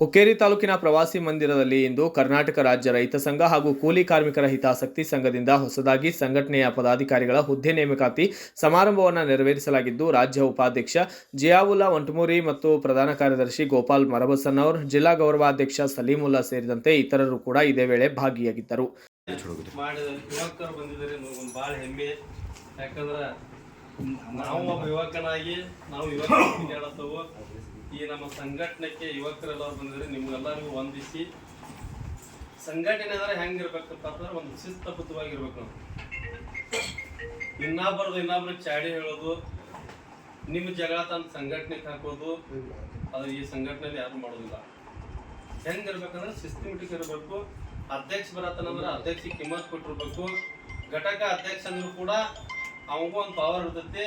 ಹುಕ್ಕೇರಿ ತಾಲೂಕಿನ ಪ್ರವಾಸಿ ಮಂದಿರದಲ್ಲಿ ಇಂದು ಕರ್ನಾಟಕ ರಾಜ್ಯ ರೈತ ಸಂಘ ಹಾಗೂ ಕೂಲಿ ಕಾರ್ಮಿಕರ ಹಿತಾಸಕ್ತಿ ಸಂಘದಿಂದ ಹೊಸದಾಗಿ ಸಂಘಟನೆಯ ಪದಾಧಿಕಾರಿಗಳ ಹುದ್ದೆ ನೇಮಕಾತಿ ಸಮಾರಂಭವನ್ನು ನೆರವೇರಿಸಲಾಗಿದ್ದು, ರಾಜ್ಯ ಉಪಾಧ್ಯಕ್ಷ ಜಿಯಾವುಲ್ಲಾ ವಂಟಮೂರಿ ಮತ್ತು ಪ್ರಧಾನ ಕಾರ್ಯದರ್ಶಿ ಗೋಪಾಲ್ ಮರಬಸನ್ನವರ್ ಜಿಲ್ಲಾ ಗೌರವಾಧ್ಯಕ್ಷ ಸಲೀಮುಲ್ಲಾ ಸೇರಿದಂತೆ ಇತರರು ಕೂಡ ಇದೇ ವೇಳೆ ಭಾಗಿಯಾಗಿದ್ದರು. ನಾವು ಈ ನಮ್ಮ ಸಂಘಟನೆಗೆ ಯುವಕರೆಲ್ಲರೂ ಬಂದಿದ್ರೆ ನಿಮ್ಗೆಲ್ಲರಿಗೂ ವಂದಿಸಿ. ಸಂಘಟನೆ ಅಂದ್ರೆ ಹೆಂಗಿರ್ಬೇಕಪ್ಪ ಅಂದ್ರೆ ಒಂದು ಶಿಸ್ತಬದ್ಧವಾಗಿರ್ಬೇಕು ನಾವು. ಇನ್ನೊಬ್ಬರದು ಇನ್ನೊಬ್ರಿಗೆ ಚಾಡಿ ಹೇಳೋದು ನಿಮ್ಮ ಜಗಳ ತನ್ನ ಸಂಘಟನೆಗೆ ಹಾಕೋದು ಅದು ಈ ಸಂಘಟನೆಯಲ್ಲಿ ಯಾರು ಮಾಡೋದಿಲ್ಲ. ಹೆಂಗಿರ್ಬೇಕಂದ್ರೆ ಸಿಸ್ಟಮೆಟಿಕ್ ಇರಬೇಕು ಅಧ್ಯಕ್ಷ ಬರತ್ತನಂದ್ರೆ ಅಧ್ಯಕ್ಷ ಕಿಮ್ಮತ್ ಕೊಟ್ಟಿರ್ಬೇಕು. ಘಟಕ ಅಧ್ಯಕ್ಷ ಅಂದ್ರೂ ಕೂಡ ಅವಗೂ ಒಂದು ಪವರ್ ಇರ್ತೈತಿ.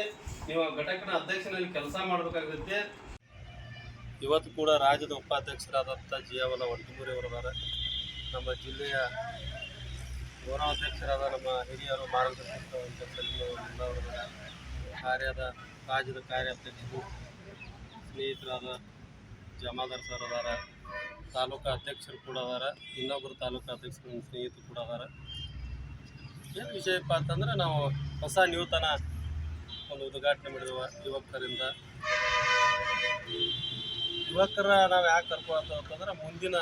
ನೀವು ಆ ಘಟಕನ ಅಧ್ಯಕ್ಷನಲ್ಲಿ ಕೆಲಸ ಮಾಡ್ಬೇಕಾಗಿರುತ್ತೆ. ಇವತ್ತು ಕೂಡ ರಾಜ್ಯದ ಉಪಾಧ್ಯಕ್ಷರಾದಂಥ ಜಿಯಾವಲ ಒಂಟಿಮೂರಿ ಅವರದಾರ ನಮ್ಮ ಜಿಲ್ಲೆಯ ಗೌರವಾಧ್ಯಕ್ಷರಾದ ನಮ್ಮ ಹಿರಿಯರು ಮಾರ್ಗದರ್ಶಕ ಕಾರ್ಯದ ರಾಜ್ಯದ ಕಾರ್ಯಾಧ್ಯಕ್ಷರು, ಸ್ನೇಹಿತರಾದ ಜಮಾದಾರ್ ಸರ್ ಅದಾರ, ತಾಲೂಕು ಅಧ್ಯಕ್ಷರು ಕೂಡ ಅದಾರ ಇನ್ನೊಬ್ಬರು ತಾಲೂಕು ಅಧ್ಯಕ್ಷರು ನನ್ನ ಸ್ನೇಹಿತರು ಕೂಡ ಅದಾರ. ಏನು ವಿಷಯಪ್ಪ ಅಂತಂದ್ರೆ ನಾವು ಹೊಸ ನ್ಯೂತನ ಒಂದು ಉದ್ಘಾಟನೆ ಮಾಡಿರುವ ಯುವಕರಿಂದ ಯುವಕರ ನಾವು ಯಾಕೆ ಕರ್ಕೊಳ್ತೇವೆ ಅಂತಂದ್ರೆ ಮುಂದಿನ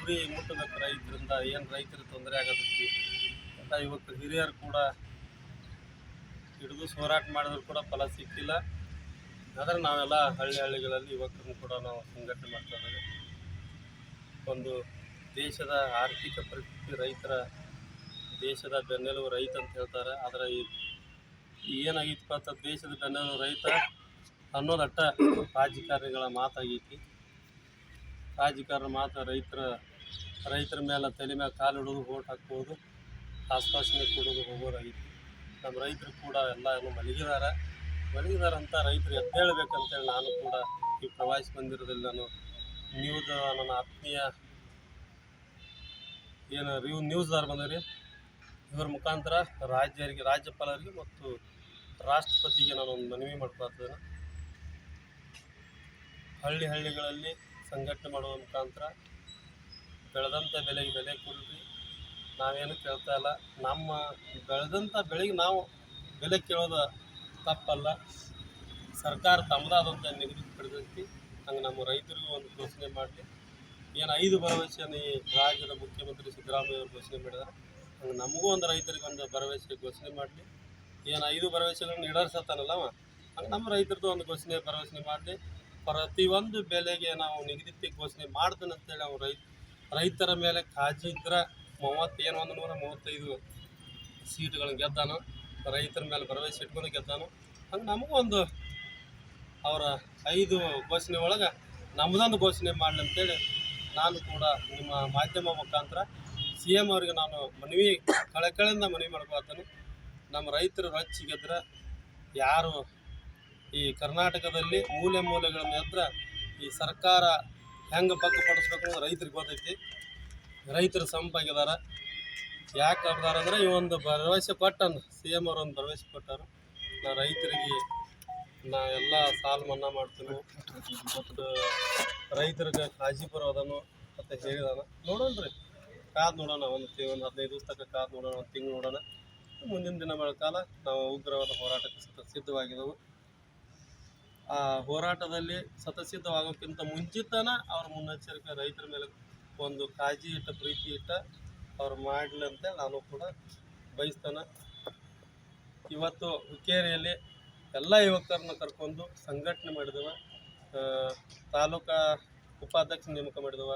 ಗುರಿ ಮುಟ್ಟಬೇಕು ರೈತರಿಂದ, ಏನು ರೈತರ ತೊಂದರೆ ಆಗೋದಕ್ಕೆ. ಅಂತ ಯುವಕರು, ಹಿರಿಯರು ಕೂಡ ಹಿಡಿದು ಹೋರಾಟ ಮಾಡಿದ್ರು ಕೂಡ ಫಲ ಸಿಕ್ಕಿಲ್ಲ. ಆದರೆ ನಾವೆಲ್ಲ ಹಳ್ಳಿ ಹಳ್ಳಿಗಳಲ್ಲಿ ಯುವಕರನ್ನು ಕೂಡ ನಾವು ಸಂಘಟನೆ ಮಾಡ್ತಾ ಒಂದು ದೇಶದ ಆರ್ಥಿಕ ಪರಿಸ್ಥಿತಿ ರೈತರ, ದೇಶದ ಬೆನ್ನೆಲುಬು ರೈತ ಅಂತ ಹೇಳ್ತಾರೆ. ಆದರೆ ಏನಾಗಿತ್ತು ಅಂತ ದೇಶದ ಬೆನ್ನೆಲುಬು ರೈತ ಅನ್ನೋದಟ್ಟ ರಾಜಕಾರಣಿಗಳ ಮಾತಾಗೈತಿ ರಾಜಕಾರಣ ಮಾತು ರೈತರ ರೈತರ ಮೇಲೆ ತಲೆ ಮೇಲೆ ಕಾಲು ಹಿಡಿದು ಓಟ್ ಹಾಕ್ಬೋದು. ಆಶ್ವಾಸನೆ ಕೊಡೋದು ಹೋಗೋದಾಗೈತಿ. ನಮ್ಮ ರೈತರು ಕೂಡ ಎಲ್ಲ ಮಲಗಿದಾರ ಮಲಗಿದಾರ. ಅಂತ ರೈತರು ಎದ್ದೇಳಬೇಕಂತೇಳಿ ನಾನು ಕೂಡ ಈ ಪ್ರವಾಸಿ ಮಂದಿರದಲ್ಲಿ ನಾನು ನ್ಯೂಸ್ ನನ್ನ ಆತ್ಮೀಯ ಏನು ರಿವ್ ನ್ಯೂಸ್ದಾರ್ ಬಂದ್ರಿ ಇವ್ರ ಮುಖಾಂತರ ರಾಜ್ಯರಿಗೆ, ರಾಜ್ಯಪಾಲರಿಗೆ ಮತ್ತು ರಾಷ್ಟ್ರಪತಿಗೆ ನಾನು ಒಂದು ಮನವಿ ಮಾಡ್ಕೊಳ್ತೇನೆ ಹಳ್ಳಿ ಹಳ್ಳಿಗಳಲ್ಲಿ ಸಂಘಟನೆ ಮಾಡುವ ಮುಖಾಂತರ ಬೆಳೆದಂಥ ಬೆಲೆಗೆ ಬೆಲೆ ಕೊಡ್ರಿ. ನಾವೇನು ಕೇಳ್ತಾ ಇಲ್ಲ. ನಮ್ಮ ಬೆಳೆದಂಥ ಬೆಳೆಗೆ ನಾವು ಬೆಲೆ ಕೇಳೋದು ತಪ್ಪಲ್ಲ. ಸರ್ಕಾರ ತಮ್ಮದಾದಂಥ ನಿಗದಿ ಪಡೆದಂತೆ ಹಂಗೆ ನಮ್ಮ ರೈತರಿಗೂ ಒಂದು ಘೋಷಣೆ ಮಾಡಲಿ. ಏನು ಐದು ಭರವಸೆಯನ್ನು ಈ ರಾಜ್ಯದ ಮುಖ್ಯಮಂತ್ರಿ ಸಿದ್ದರಾಮಯ್ಯ ಅವರು ಘೋಷಣೆ ಮಾಡಿದ್ದಾರೆ ಹಂಗೆ ನಮಗೂ ಒಂದು ರೈತರಿಗೆ ಒಂದು ಭರವಸೆ ಘೋಷಣೆ ಮಾಡಲಿ. ಏನು ಐದು ಭರವಸೆಗಳನ್ನು ಈಡೇರಿಸತ್ತಾನಲ್ಲ ಅವ. ಹಂಗೆ ನಮ್ಮ ರೈತರದ್ದು ಒಂದು ಘೋಷಣೆ ಭರವಸೆ ಮಾಡಲಿ. ಪ್ರತಿಯೊಂದು ಬೆಲೆಗೆ ನಾವು ನಿಗದಿತ ಘೋಷಣೆ ಮಾಡ್ತೇನೆ ಅಂತೇಳಿ ಅವ್ರು ರೈತ, ರೈತರ ಮೇಲೆ ಕಾಜಿ ಇದ್ರೆ ಮೂವತ್ತೇನು ಒಂದು ನೂರ ಮೂವತ್ತೈದು ಸೀಟ್ಗಳನ್ನ ಗೆದ್ದಾನು, ರೈತರ ಮೇಲೆ ಭರವಸೆ ಇಟ್ಕೊಂಡು ಗೆದ್ದಾನು. ಹಂಗೆ ನಮಗೂ ಒಂದು ಅವರ ಐದು ಘೋಷಣೆ ಒಳಗೆ ನಮ್ಮದೊಂದು ಘೋಷಣೆ ಮಾಡಲಿ ಅಂತೇಳಿ ನಾನು ಕೂಡ ನಿಮ್ಮ ಮಾಧ್ಯಮ ಮುಖಾಂತರ ಸಿ ಎಂ ಅವರಿಗೆ ನಾನು ಮನವಿ ಕಳಕಳಿಂದ ಮನವಿ ಮಾಡ್ಕೊಳ್ತೇನೆ ನಮ್ಮ ರೈತರು ರೊಚ್ಚಿ ಗೆದ್ರೆ ಯಾರು ಈ ಕರ್ನಾಟಕದಲ್ಲಿ ಮೂಲೆ ಮೂಲೆಗಳನ್ನು ಮಾತ್ರ ಈ ಸರ್ಕಾರ ಹೆಂಗೆ ಬಗ್ಗಪಡಿಸ್ಬೇಕು ಅನ್ನೋದು ರೈತರಿಗೆ ಗೊತ್ತೈತಿ. ರೈತರು ಸಂಪಾಗಿದಾರ. ಯಾಕೆ ಕರ್ದಾರ ಅಂದರೆ ಈ ಒಂದು ಭರವಸೆ ಕೊಟ್ಟನು. ಸಿ ಎಂ ಅವರು ಒಂದು ಭರವಸೆ ಕೊಟ್ಟರು. ನಾ ರೈತರಿಗೆ ನಾ ಎಲ್ಲ ಸಾಲ ಮನ್ನಾ ಮಾಡ್ತೀನಿ. ಮತ್ತು ರೈತರಿಗೆ ಕಾಜಿಪುರ ಅದನ್ನು ಅಂತ ಹೇಳಿದಾನ. ನೋಡೋಣ ರೀ ಕಾದು ನೋಡೋಣ ಒಂದು ಒಂದು ಹದಿನೈದು ದಿವಸ ಕಾದು ನೋಡೋಣ, ಒಂದು ತಿಂಗಳು ನೋಡೋಣ. ಮುಂದಿನ ದಿನಗಳ ಕಾಲ ನಾವು ಉಗ್ರವಾದ ಹೋರಾಟಕ್ಕೆ ಸಿದ್ಧವಾಗಿದ್ದೆವು ಹೋರಾಟದಲ್ಲಿ ಸತಸಿದ್ಧವಾಗೋಕ್ಕಿಂತ ಮುಂಚಿತನ ಅವ್ರ ಮುನ್ನೆಚ್ಚರಿಕೆ ರೈತರ ಮೇಲೆ ಒಂದು ಕಾಳಜಿ ಇಟ್ಟ ಪ್ರೀತಿ ಇಟ್ಟ ಅವ್ರು ಮಾಡಲಿ ಅಂತೇಳಿ ನಾನು ಕೂಡ ಬಯಸ್ತಾನೆ. ಇವತ್ತು ಹುಕ್ಕೇರಿಯಲ್ಲಿ ಎಲ್ಲ ಯುವಕರನ್ನ ಕರ್ಕೊಂಡು ಸಂಘಟನೆ ಮಾಡಿದವ ಆ, ತಾಲೂಕಾ ಉಪಾಧ್ಯಕ್ಷ ನೇಮಕ ಮಾಡಿದವ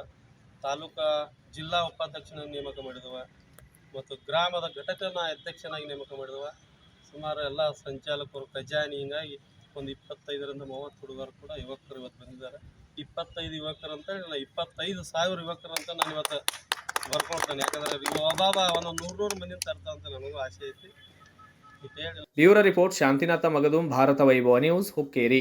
ತಾಲೂಕಾ ಜಿಲ್ಲಾ ಉಪಾಧ್ಯಕ್ಷನ ನೇಮಕ ಮಾಡಿದವ ಮತ್ತು ಗ್ರಾಮದ ಘಟಕನ ಅಧ್ಯಕ್ಷನಾಗಿ ನೇಮಕ ಮಾಡಿದವ. ಸುಮಾರು ಎಲ್ಲ ಸಂಚಾಲಕರು ಖಜಾನಿ ಒಂದು ಇಪ್ಪತ್ತೈದರಿಂದ ಮೂವತ್ತು ಹುಡುಗರು ಕೂಡ ಯುವಕರು ಇವತ್ತು ಬಂದಿದ್ದಾರೆ. ಇಪ್ಪತ್ತೈದು ಯುವಕರು ಅಂತ ಹೇಳಿ ಇಪ್ಪತ್ತೈದು ಸಾವಿರ ಯುವಕರು ಅಂತ ನಾನು ಇವತ್ತು ಬರ್ಕೊಳ್ತೇನೆ. ಯಾಕಂದ್ರೆ ಅಬಾಬ ಒಂದೊಂದು ನೂರು ನೂರು ಮಂದಿ ತರ್ತ ಅಂತ ನನಗೂ ಆಸೆ ಐತಿ. Bureau report, Shantinath Magadum, Bharat Vaibhav news, Hukkeri.